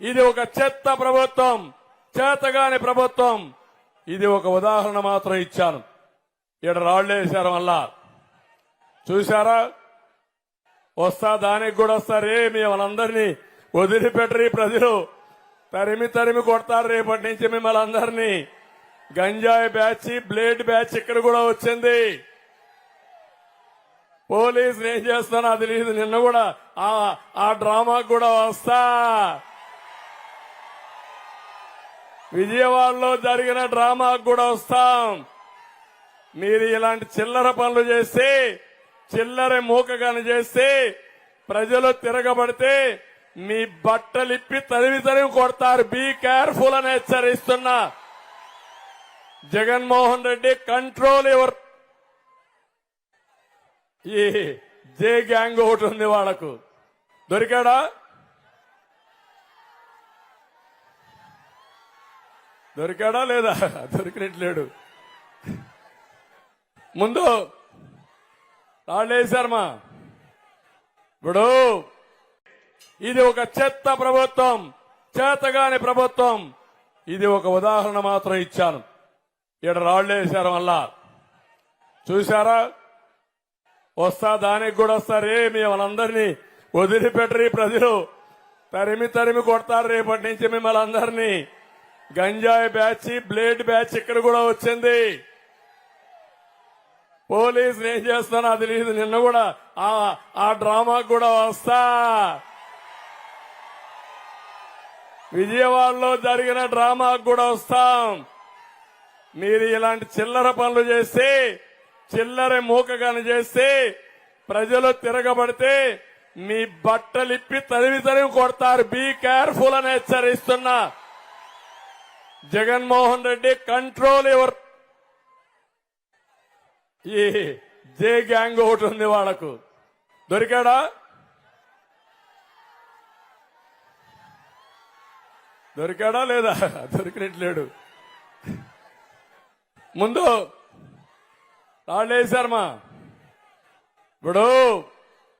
ఇది ఒక చెత్త ప్రభుత్వం చేతగాని ప్రభుత్వం. ఇది ఒక ఉదాహరణ మాత్రం ఇచ్చాను. ఇక్కడ రాళ్ళు వేశారు మళ్ళా. చూశారా? వస్తా దానికి కూడా వస్తారే మిమ్మల్ని అందరినీ వదిలిపెట్టరు ఈ ప్రజలు. తరిమి తరిమి కొడతారు రేపటి నుంచి మిమ్మల్ని అందరినీ. గంజాయి బ్యాచ్ బ్లేడ్ బ్యాచ్ ఇక్కడ కూడా వచ్చింది. పోలీసులు ఏం చేస్తానో అది లేదు నిన్న కూడా ఆ ఆ డ్రామాకు కూడా వస్తా. విజయవాడలో జరిగిన డ్రామాకు కూడా వస్తాం. మీరు ఇలాంటి చిల్లర పనులు చేస్తే చిల్లర మూకగాని చేస్తే ప్రజలు తిరగబడితే మీ బట్టలిప్పి తరివి తరివి కొడతారు. బీ కేర్ఫుల్ అని హెచ్చరిస్తున్నా. జగన్మోహన్ రెడ్డి కంట్రోల్ ఎవరు? ఈ జే గ్యాంగ్ ఒకటి ఉంది వాళ్ళకు. దొరికాడా? దొరికాడా లేదా? దొరికినట్లేడు. ముందు రాళ్ళేశారమ్మా ఇప్పుడు ఇది ఒక చెత్త ప్రభుత్వం చేతగాని ప్రభుత్వం. ఇది ఒక ఉదాహరణ మాత్రం ఇచ్చాను. ఇక్కడ రాళ్ళేశారు మళ్ళా. చూశారా? వస్తా దానికి కూడా వస్తారే మిమ్మల్ని అందరినీ వదిలిపెట్టరు ప్రజలు. తరిమి తరిమి కొడతారు రేపటి నుంచి మిమ్మల్ని అందరినీ. గంజాయి బ్యాచ్ బ్లేడ్ బ్యాచ్ ఇక్కడ కూడా వచ్చింది. పోలీసులు ఏం చేస్తానో అది లేదు నిన్న కూడా ఆ డ్రామా కూడా వస్తా. విజయవాడలో జరిగిన డ్రామాకు కూడా వస్తాం. మీరు ఇలాంటి చిల్లర పనులు చేస్తే చిల్లర మూకగాని చేస్తే ప్రజలు తిరగబడితే మీ బట్టలిప్పి తరివి తరివి కొడతారు. బీ కేర్ఫుల్ అని హెచ్చరిస్తున్నా. జగన్మోహన్ రెడ్డి కంట్రోల్ ఎవరు? ఈ జే గ్యాంగ్ ఒకటి ఉంది వాళ్ళకు. దొరికాడా? దొరికాడా లేదా? దొరికినట్లేడు. ముందు రాళ్ళు వేశారమ్మా ఇప్పుడు